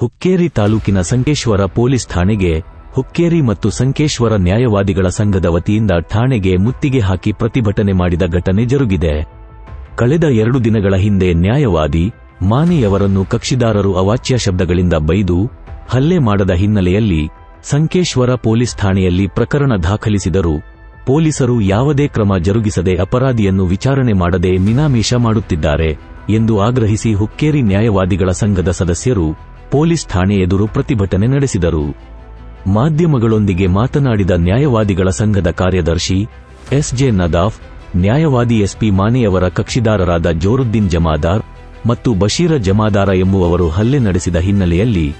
ಹುಕ್ಕೇರಿ ತಾಲೂಕಿನ ಸಂಕೇಶ್ವರ ಪೊಲೀಸ್ ಠಾಣೆಗೆ ಹುಕ್ಕೇರಿ ಮತ್ತು ಸಂಕೇಶ್ವರ ನ್ಯಾಯವಾದಿಗಳ ಸಂಘದ ವತಿಯಿಂದ ಠಾಣೆಗೆ ಮುತ್ತಿಗೆ ಹಾಕಿ ಪ್ರತಿಭಟನೆ ಮಾಡಿದ ಘಟನೆ ಜರುಗಿದೆ. ಕಳೆದ ಎರಡು ದಿನಗಳ ಹಿಂದೆ ನ್ಯಾಯವಾದಿ ಮಾನೆಯವರನ್ನು ಕಕ್ಷಿದಾರರು ಅವಾಚ್ಯ ಶಬ್ದಗಳಿಂದ ಬೈದು ಹಲ್ಲೆ ಮಾಡದ ಹಿನ್ನೆಲೆಯಲ್ಲಿ ಸಂಕೇಶ್ವರ ಪೊಲೀಸ್ ಠಾಣೆಯಲ್ಲಿ ಪ್ರಕರಣ ದಾಖಲಿಸಿದರು ಪೊಲೀಸರು ಯಾವುದೇ ಕ್ರಮ ಜರುಗಿಸದೆ ಅಪರಾಧಿಯನ್ನು ವಿಚಾರಣೆ ಮಾಡದೆ ಮಿನಾಮೀಷ ಮಾಡುತ್ತಿದ್ದಾರೆ ಎಂದು ಆಗ್ರಹಿಸಿ ಹುಕ್ಕೇರಿ ನ್ಯಾಯವಾದಿಗಳ ಸಂಘದ ಸದಸ್ಯರು ಪೊಲೀಸ್ ಠಾಣೆ ಎದುರು ಪ್ರತಿಭಟನೆ ನಡೆಸಿದರು. ಮಾಧ್ಯಮಗಳೊಂದಿಗೆ ಮಾತನಾಡಿದ ನ್ಯಾಯವಾದಿಗಳ ಸಂಘದ ಕಾರ್ಯದರ್ಶಿ ಎಸ್ಜೆ ನದಾಫ್, ನ್ಯಾಯವಾದಿ ಎಸ್ಪಿ ಮಾನೆಯವರ ಕಕ್ಷಿದಾರರಾದ ಜೋರುದ್ದೀನ್ ಜಮಾದಾರ್ ಮತ್ತು ಬಶೀರ ಜಮಾದಾರ ಎಂಬುವವರು ಹಲ್ಲೆ ನಡೆಸಿದ ಹಿನ್ನೆಲೆಯಲ್ಲಿ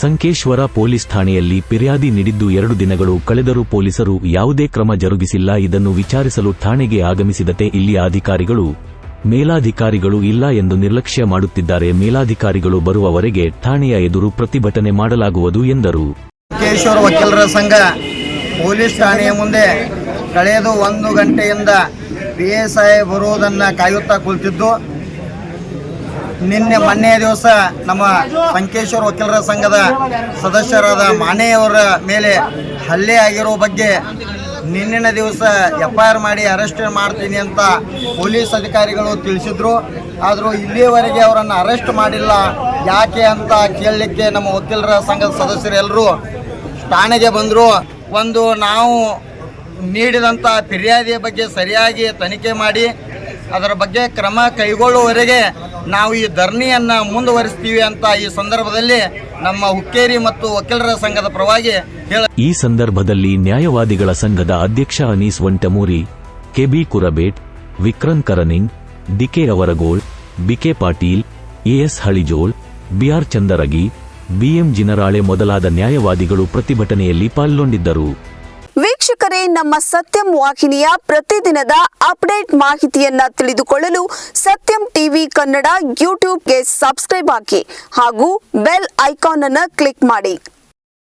ಸಂಕೇಶ್ವರ ಪೊಲೀಸ್ ಠಾಣೆಯಲ್ಲಿ ಫಿರ್ಯಾದಿ ನೀಡಿದ್ದು ಎರಡು ದಿನಗಳು ಕಳೆದರೂ ಪೊಲೀಸರು ಯಾವುದೇ ಕ್ರಮ ಜರುಗಿಸಿಲ್ಲ. ಇದನ್ನು ವಿಚಾರಿಸಲು ಠಾಣೆಗೆ ಆಗಮಿಸಿದತೆ ಇಲ್ಲಿಯ ಅಧಿಕಾರಿಗಳು ಮೇಲಾಧಿಕಾರಿಗಳು ಇಲ್ಲ ಎಂದು ನಿರ್ಲಕ್ಷ್ಯ ಮಾಡುತ್ತಿದ್ದಾರೆ. ಮೇಲಾಧಿಕಾರಿಗಳು ಬರುವವರೆಗೆ ಠಾಣೆಯ ಎದುರು ಪ್ರತಿಭಟನೆ ಮಾಡಲಾಗುವುದು ಎಂದರು. ವಕೀಲರ ಸಂಘ ಪೊಲೀಸ್ ಠಾಣೆಯ ಮುಂದೆ ಕಳೆದ ಒಂದು ಗಂಟೆಯಿಂದ ಪಿ ಎಸ್ ಐ ಬರುವುದನ್ನು ಕಾಯುತ್ತಾ ಕುಳಿತಿದ್ದು, ನಿನ್ನೆ ಮೊನ್ನೆ ದಿವಸ ನಮ್ಮ ಸಂಕೇಶ್ವರ ವಕೀಲರ ಸಂಘದ ಸದಸ್ಯರಾದ ಮಾನೆಯವರ ಮೇಲೆ ಹಲ್ಲೆ ಆಗಿರೋ ಬಗ್ಗೆ ನಿನ್ನಿನ ದಿವಸ ಎಫ್ ಐ ಆರ್ ಮಾಡಿ ಅರೆಸ್ಟ್ ಮಾಡ್ತೀನಿ ಅಂತ ಪೊಲೀಸ್ ಅಧಿಕಾರಿಗಳು ತಿಳಿಸಿದ್ರು. ಆದರೂ ಇಲ್ಲಿಯವರೆಗೆ ಅವರನ್ನು ಅರೆಸ್ಟ್ ಮಾಡಿಲ್ಲ. ಯಾಕೆ ಅಂತ ಕೇಳಲಿಕ್ಕೆ ನಮ್ಮ ವಕೀಲರ ಸಂಘದ ಸದಸ್ಯರೆಲ್ಲರೂ ಠಾಣೆಗೆ ಬಂದರು. ಒಂದು ನಾವು ನೀಡಿದಂಥ ಫಿರ್ಯಾದಿಯ ಬಗ್ಗೆ ಸರಿಯಾಗಿ ತನಿಖೆ ಮಾಡಿ, ಅದರ ಬಗ್ಗೆ ಕ್ರಮ ಕೈಗೊಳ್ಳುವವರೆಗೆ ನಾವು ಈ ಧರಣಿಯನ್ನು ಮುಂದುವರಿಸ್ತೀವಿ ಅಂತ ಈ ಸಂದರ್ಭದಲ್ಲಿ ನಮ್ಮ ಹುಕ್ಕೇರಿ ಮತ್ತು ವಕೀಲರ ಸಂಘದ ಪರವಾಗಿ ಈ ಸಂದರ್ಭದಲ್ಲಿ ನ್ಯಾಯವಾದಿಗಳ ಸಂಘದ ಅಧ್ಯಕ್ಷ Anees Vantamuri KB Kurabet Vikram Karaning DK Avaragol BK Patil AS Halijol BR Chandaragi BM Jinarale ಮೊದಲಾದ ನ್ಯಾಯವಾದಿಗಳು ಪ್ರತಿಭಟನೆಯಲ್ಲಿ ಪಾಲ್ಗೊಂಡಿದ್ದರು. ವೀಕ್ಷಕರೇ ನಮ್ಮ ಸತ್ಯಂ ವಾಹಿನಿಯ ಪ್ರತಿದಿನದ ಅಪ್ಡೇಟ್ ಮಾಹಿತಿಯನ್ನ ತಿಳಿದುಕೊಳ್ಳಲು ಸತ್ಯಂ ಟಿವಿ ಕನ್ನಡ ಯೂಟ್ಯೂಬ್ಗೆ ಸಬ್ಸ್ಕ್ರೈಬ್ ಹಾಕಿ ಹಾಗೂ ಬೆಲ್ ಐಕಾನ್ ಅನ್ನು ಕ್ಲಿಕ್ ಮಾಡಿ.